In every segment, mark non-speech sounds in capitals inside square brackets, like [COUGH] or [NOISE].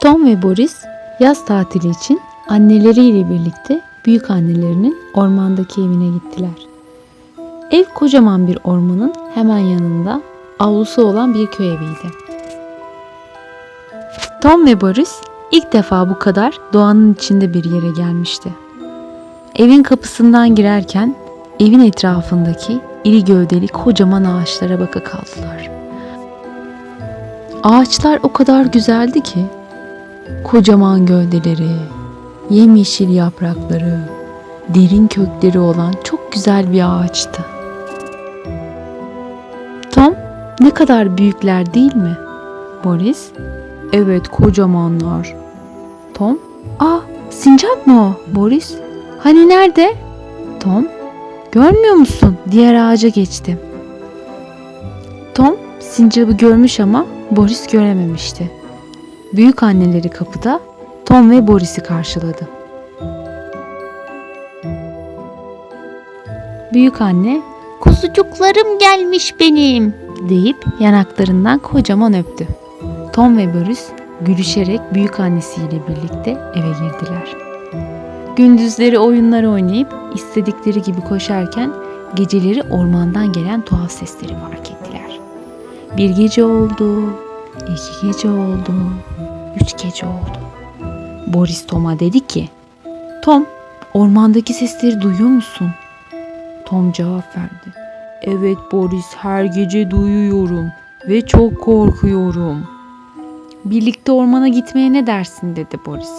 Tom ve Boris yaz tatili için anneleriyle birlikte büyük annelerinin ormandaki evine gittiler. Ev kocaman bir ormanın hemen yanında avlusu olan bir köy eviydi. Tom ve Boris ilk defa bu kadar doğanın içinde bir yere gelmişti. Evin kapısından girerken evin etrafındaki iri gövdeli kocaman ağaçlara baka kaldılar. Ağaçlar o kadar güzeldi ki kocaman gövdeleri, yemyeşil yaprakları, derin kökleri olan çok güzel bir ağaçtı. Tom, ne kadar büyükler değil mi? Boris, evet kocamanlar. Tom, aa sincap mı o? Boris, hani nerede? Tom, görmüyor musun? Diğer ağaca geçtim. Tom, sincabı görmüş ama Boris görememişti. Büyük anneleri kapıda Tom ve Boris'i karşıladı. Büyük anne Kuzucuklarım gelmiş benim. deyip yanaklarından kocaman öptü. Tom ve Boris gülüşerek büyük annesiyle birlikte eve girdiler. Gündüzleri oyunlar oynayıp istedikleri gibi koşarken geceleri ormandan gelen tuhaf sesleri fark ettiler. Bir gece oldu, iki gece oldu, üç gece oldu. Boris Tom'a dedi ki, Tom, ormandaki sesleri duyuyor musun? Tom cevap verdi. Evet Boris her gece duyuyorum ve çok korkuyorum. Birlikte ormana gitmeye ne dersin dedi Boris.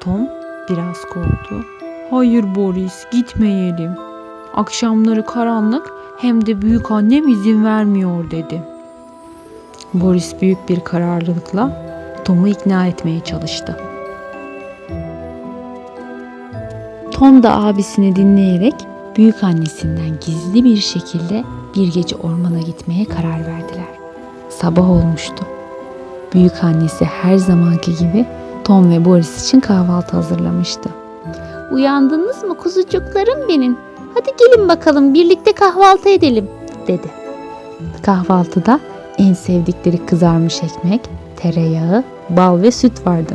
Tom biraz korktu. Hayır Boris gitmeyelim. Akşamları karanlık hem de büyük annem izin vermiyor dedi. Boris büyük bir kararlılıkla Tom'u ikna etmeye çalıştı. Tom da abisini dinleyerek büyük annesinden gizli bir şekilde bir gece ormana gitmeye karar verdiler. Sabah olmuştu. Büyük annesi her zamanki gibi Tom ve Boris için kahvaltı hazırlamıştı. Uyandınız mı kuzucuklarım benim? Hadi gelin bakalım birlikte kahvaltı edelim dedi. Kahvaltıda en sevdikleri kızarmış ekmek, tereyağı, bal ve süt vardı.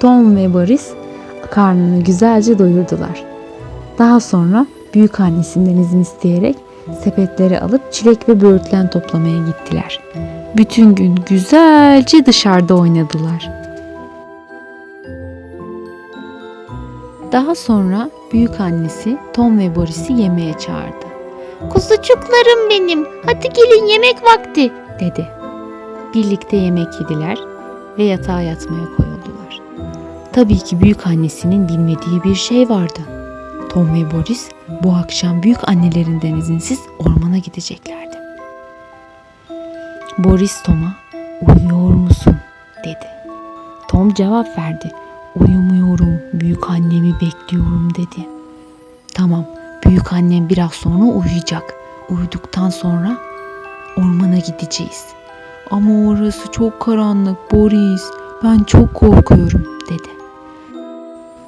Tom ve Boris karnını güzelce doyurdular. Daha sonra büyük annesinden izin isteyerek sepetleri alıp çilek ve böğürtlen toplamaya gittiler. Bütün gün güzelce dışarıda oynadılar. Daha sonra büyük annesi Tom ve Boris'i yemeğe çağırdı. Kuzucuklarım benim. Hadi gelin yemek vakti. dedi. Birlikte yemek yediler ve yatağa yatmaya koyuldular. Tabii ki büyük annesinin bilmediği bir şey vardı. Tom ve Boris bu akşam büyük annelerinden izinsiz ormana gideceklerdi. Boris Tom'a uyuyor musun dedi. Tom cevap verdi. Uyumuyorum, büyük annemi bekliyorum dedi. Tamam, büyük annem biraz sonra uyuyacak. Uyuduktan sonra ormana gideceğiz. Ama orası çok karanlık Boris. Ben çok korkuyorum dedi.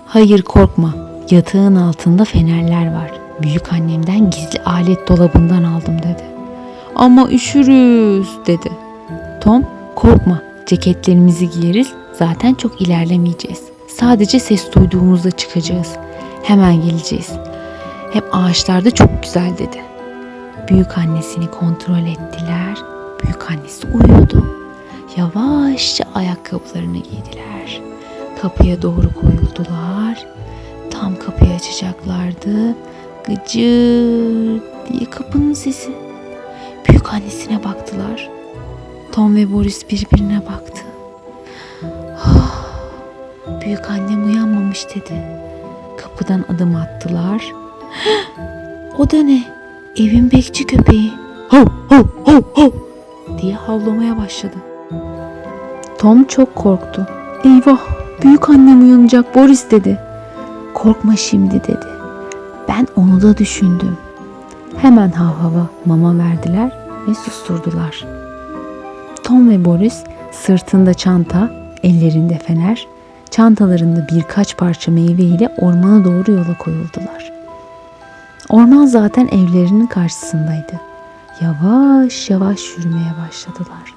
Hayır korkma. Yatağın altında fenerler var. Büyük annemden gizli alet dolabından aldım dedi. Ama üşürüz dedi. Tom korkma ceketlerimizi giyeriz zaten çok ilerlemeyeceğiz. Sadece ses duyduğumuzda çıkacağız. Hemen geleceğiz. Hem ağaçlarda çok güzel dedi. Büyük annesini kontrol ettiler. Büyük annesi uyuyordu. Yavaşça ayakkabılarını giydiler. Kapıya doğru koyuldular. Tam kapıyı açacaklardı. Gıcır diye kapının sesi. Büyük annesine baktılar. Tom ve Boris birbirine baktı. Büyük annem uyanmamış dedi. Kapıdan adım attılar. [GASPS] O da ne? Evin bekçi köpeği. Hav hav hav hav diye havlamaya başladı. Tom çok korktu. Eyvah büyük annem uyanacak Boris dedi. Korkma şimdi dedi. Ben onu da düşündüm. Hemen hav hava mama verdiler ve susturdular. Tom ve Boris sırtında çanta, ellerinde fener, çantalarında birkaç parça meyve ile ormana doğru yola koyuldular. Orman zaten evlerinin karşısındaydı. yavaş yavaş yürümeye başladılar.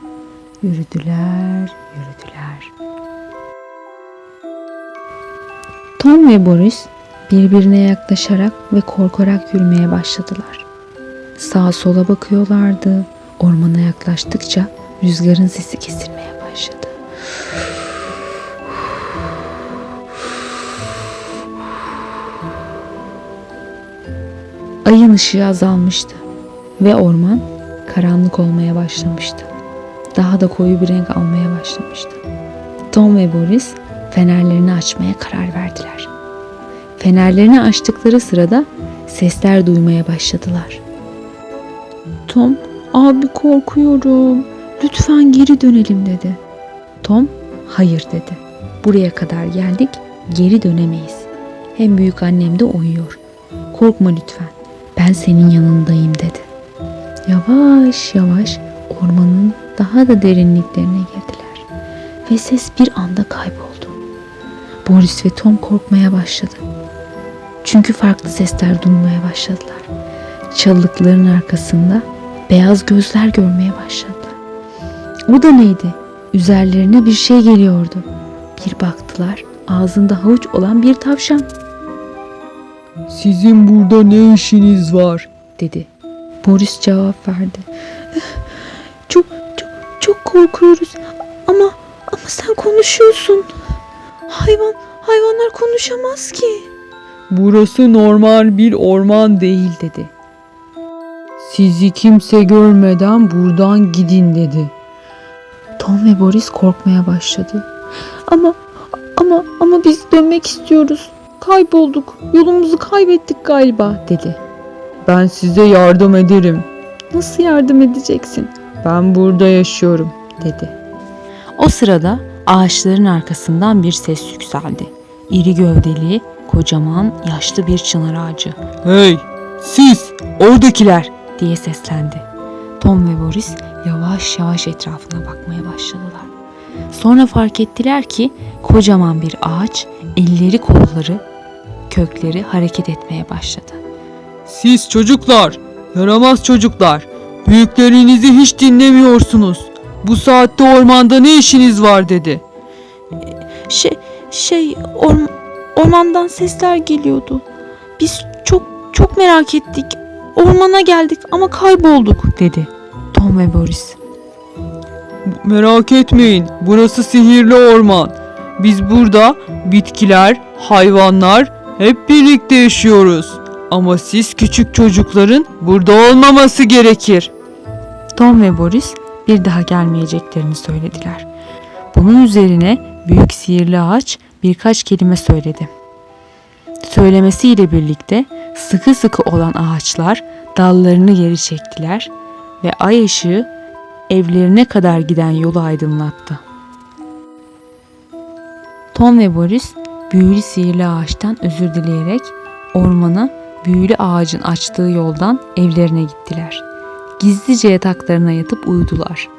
Yürüdüler, yürüdüler. Tom ve Boris birbirine yaklaşarak ve korkarak yürümeye başladılar. Sağa sola bakıyorlardı. Ormana yaklaştıkça rüzgarın sesi kesilmeye Ayın ışığı azalmıştı ve orman karanlık olmaya başlamıştı. Daha da koyu bir renk almaya başlamıştı. Tom ve Boris fenerlerini açmaya karar verdiler. Fenerlerini açtıkları sırada sesler duymaya başladılar. Tom, abi korkuyorum. Lütfen geri dönelim dedi. Tom, hayır dedi. Buraya kadar geldik, geri dönemeyiz. Hem büyük annem de uyuyor. Korkma lütfen. Ben senin yanındayım dedi. Yavaş yavaş ormanın daha da derinliklerine girdiler. Ve ses bir anda kayboldu. Boris ve Tom korkmaya başladı. Çünkü farklı sesler duymaya başladılar. Çalılıkların arkasında beyaz gözler görmeye başladılar. O da neydi? Üzerlerine bir şey geliyordu. Bir baktılar ağzında havuç olan bir tavşan Sizin burada ne işiniz var? dedi. Boris cevap verdi. Çok çok çok korkuyoruz ama ama sen konuşuyorsun. Hayvan hayvanlar konuşamaz ki. Burası normal bir orman değil. Dedi. Sizi kimse görmeden buradan gidin dedi. Tom ve Boris korkmaya başladı. Ama ama ama biz dönmek istiyoruz. Kaybolduk. Yolumuzu kaybettik galiba dedi. Ben size yardım ederim. Nasıl yardım edeceksin? Ben burada yaşıyorum. dedi. O sırada ağaçların arkasından bir ses yükseldi. İri gövdeli, kocaman, yaşlı bir çınar ağacı Hey siz oradakiler. diye seslendi. Tom ve Boris yavaş yavaş etrafına bakmaya başladılar. Sonra fark ettiler ki kocaman bir ağaç, elleri kolları, kökleri hareket etmeye başladı. Siz çocuklar, yaramaz çocuklar. Büyüklerinizi hiç dinlemiyorsunuz. Bu saatte ormanda ne işiniz var dedi. Şey, şey orm- ormandan sesler geliyordu. Biz çok çok merak ettik. Ormana geldik ama kaybolduk dedi. Tom ve Boris. Merak etmeyin, burası sihirli orman. Biz burada bitkiler, hayvanlar hep birlikte yaşıyoruz. Ama siz küçük çocukların burada olmaması gerekir. Tom ve Boris bir daha gelmeyeceklerini söylediler. Bunun üzerine büyük sihirli ağaç birkaç kelime söyledi. Söylemesiyle birlikte sıkı sıkı olan ağaçlar dallarını geri çektiler ve ay ışığı evlerine kadar giden yolu aydınlattı. Tom ve Boris büyülü sihirli ağaçtan özür dileyerek ormana büyülü ağacın açtığı yoldan evlerine gittiler. Gizlice yataklarına yatıp uyudular.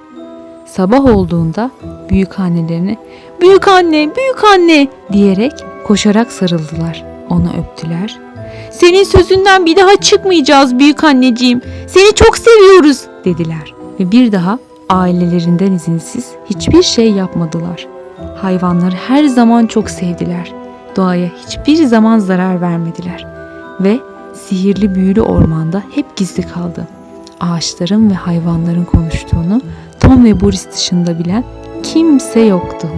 Sabah olduğunda büyük annelerine "Büyük anne, büyük anne!" diyerek koşarak sarıldılar. Onu öptüler. "Senin sözünden bir daha çıkmayacağız büyük anneciğim. Seni çok seviyoruz." dediler ve bir daha ailelerinden izinsiz hiçbir şey yapmadılar. Hayvanları her zaman çok sevdiler. Doğaya hiçbir zaman zarar vermediler ve sihirli büyülü ormanda hep gizli kaldı. Ağaçların ve hayvanların konuştuğunu Tom ve Boris dışında bilen kimse yoktu.